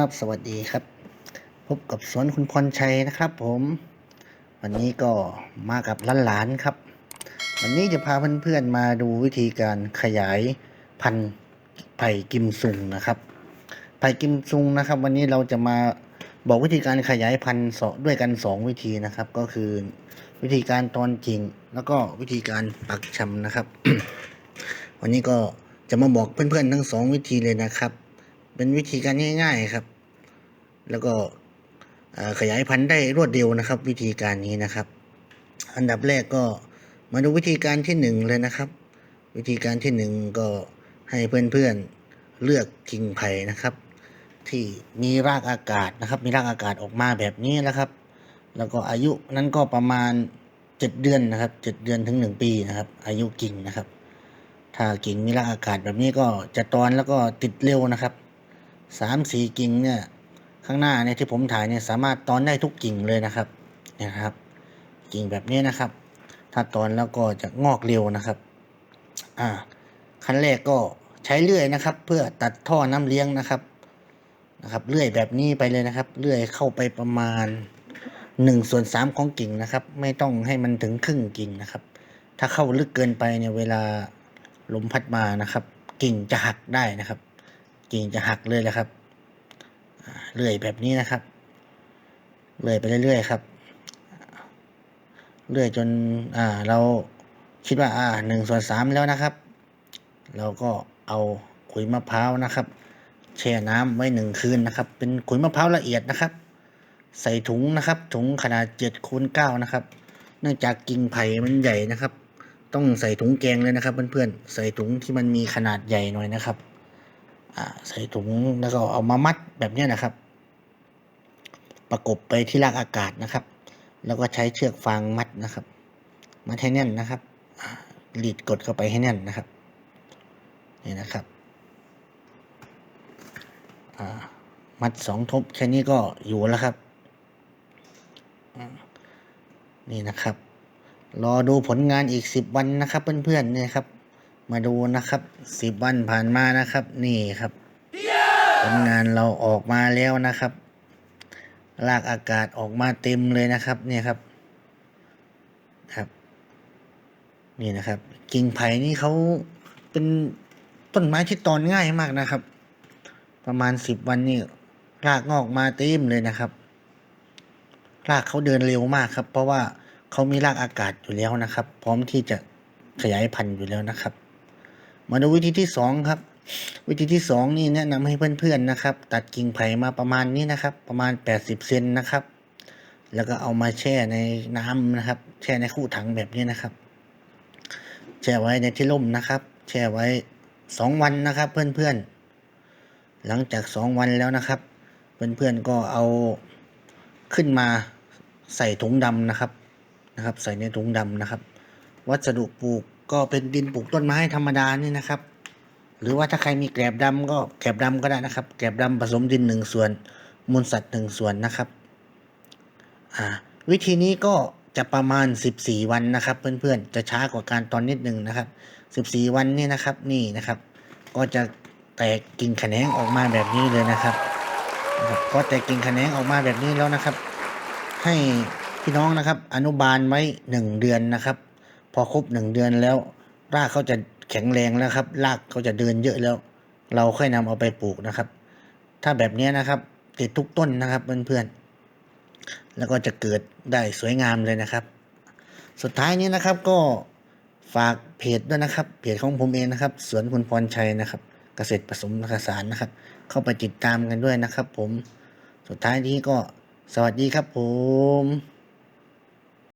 สวัสดีครับ พบกับสวนคุณพรชัยนะครับผม วันนี้ก็มากับหลานๆครับ วันนี้จะพาเพื่อนๆมาดูวิธีการขยายพันธุ์ไผ่กิมซุงนะครับ ไผ่กิมซุงนะครับ วันนี้เราจะมาบอกวิธีการขยายพันธุ์ด้วยกันสองวิธีนะครับ ก็คือวิธีการตอนจริง แล้วก็วิธีการปักชำนะครับ วันนี้ก็จะมาบอกเพื่อนๆทั้งสองวิธีเลยนะครับ เป็นวิธีการง่าย ๆครับ แล้วก็ขยายพันธุ์ได้รวดเร็วนะครับ วิธีการนี้นะครับ อันดับแรกก็มาดูวิธีการที่หนึ่งเลยนะครับ วิธีการที่หนึ่งก็ให้เพื่อนๆเลือกกิ่งไผ่นะครับ ที่มีรากอากาศนะครับ มีรากอากาศออกมาแบบนี้นะครับ แล้วก็อายุนั้นก็ประมาณเจ็ดเดือนนะครับเจ็ดเดือนถึงหนึ่งปีนะครับ อายุกิ่งนะครับ ถ้ากิ่งมีรากอากาศแบบนี้ก็จะตอนแล้วก็ติดเร็วนะครับ สามสี่กิ่งเนี่ยข้างหน้าเนี่ยที่ผมถ่ายเนี่ยสามารถตอนได้ทุกกิ่งเลยนะครับนะครับ กิ่งแบบนี้นะครับ ถ้าตอนแล้วก็จะงอกเร็วนะครับอ่าขั้นแรกก็ใช้เลื่อยนะครับ เพื่อตัดท่อน้ำเลี้ยงนะครับนะครับเลื่อยแบบนี้ไปเลยนะครับเลื่อยเข้าไปประมาณหนึ่งส่วนสามของกิ่งนะครับ ไม่ต้องให้มันถึงครึ่งกิ่งนะครับ ถ้าเข้าลึกเกินไปเนี่ยเวลาลมพัดมานะครับ กิ่งจะหักได้นะครับ กิ่งจะหักเลยแหละครับเลื่อยแบบนี้นะครับเลื่อยไปเรื่อยๆครับเลื่อยจนอ่าเราคิดว่าอ่าหนึ่งส่วนสามแล้วนะครับ เราก็เอาขุยมะพร้าวนะครับ แช่น้ำไว้หนึ่งคืนนะครับ เป็นขุยมะพร้าวละเอียดนะครับ ใส่ถุงนะครับ ถุงขนาดเจ็ดคูณเก้านะครับ เนื่องจากกิ่งไผ่มันใหญ่นะครับ ต้องใส่ถุงแกงเลยนะครับ เพื่อนๆใส่ถุงที่มันมีขนาดใหญ่หน่อยนะครับ ใส่ถุงแล้วก็เอามามัดแบบนี้นะครับ ประกบไปที่รากอากาศนะครับ แล้วก็ใช้เชือกฟางมัดนะครับ มัดให้แน่นนะครับอ่ารีดกดเข้าไปให้แน่นนะครับ นี่นะครับมัดสองทบแค่นี้ก็อยู่แล้วครับ นี่นะครับ รอดูผลงานอีกสิบวันนะครับเพื่อนๆเนี่ยครับ มาดูนะครับสิบวันผ่านมานะครับ นี่ครับผลงานเราออกมาแล้วนะครับลากอากาศออกมาเต็มเลยนะครับ เนี่ยครับ ครับ นี่นะครับ กิ่งไผ่นี่เขาเป็นต้นไม้ที่ตอนง่ายมากนะครับ ประมาณสิบวันนี่รากงอกมาเต็มเลยนะครับรากเขาเดินเร็วมากครับ เพราะว่าเขามีรากอากาศอยู่แล้วนะครับ พร้อมที่จะขยายพันธุ์อยู่แล้วนะครับ มาดูวิธีที่สองครับ วิธีที่สองนี่แนะนำให้เพื่อนๆนะครับ ตัดกิ่งไผ่มาประมาณนี้นะครับ ประมาณ 80เซนนะครับ แล้วก็เอามาแช่ในน้ำนะครับ แช่ในคู่ถังแบบนี้นะครับ แช่ไว้ในที่ร่มนะครับ แช่ไว้สองวันนะครับ เพื่อนๆ หลังจากสองวันแล้วนะครับ เพื่อนๆก็เอาขึ้นมาใส่ถุงดำนะครับนะครับ ใส่ในถุงดำนะครับ วัสดุปลูก ก็เป็นดินปลูกต้นไม้ธรรมดานี่นะครับ หรือว่าถ้าใครมีแกลบดำก็แกลบดำก็ได้นะครับ แกลบดำผสมดินหนึ่งส่วน มูลสัตว์หนึ่งส่วนนะครับอ่าวิธีนี้ก็จะประมาณ 14 วันนะครับ เพื่อนๆ จะช้ากว่าการตอนนิดหนึ่งนะครับ 14 วันนี่นะครับนี่นะครับ ก็จะแตกกิ่งแขนงออกมาแบบนี้เลยนะครับนะครับก็แตกกิ่งแขนงออกมาแบบนี้แล้วนะครับ ให้พี่น้องนะครับ อนุบาลไว้หนึ่งเดือนนะครับ พอครบหนึ่งเดือนแล้ว รากเขาจะแข็งแรงแล้วครับ รากเขาจะเดินเยอะแล้ว เราค่อยนำเอาไปปลูกนะครับ ถ้าแบบนี้นะครับติดทุกต้นนะครับเพื่อนๆแล้วก็จะเกิดได้สวยงามเลยนะครับ สุดท้ายนี้นะครับก็ฝากเพจด้วยนะครับ เพจของผมเองนะครับ สวนคุณพรชัยนะครับ เกษตรผสมผสานนะครับ เข้าไปติดตามกันด้วยนะครับ ผม สุดท้ายนี้ก็สวัสดีครับผม